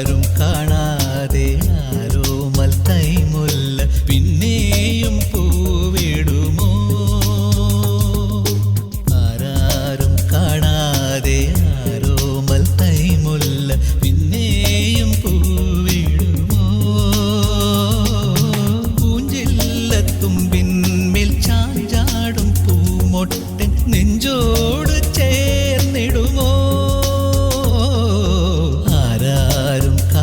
யாரும் காணா yarım kal.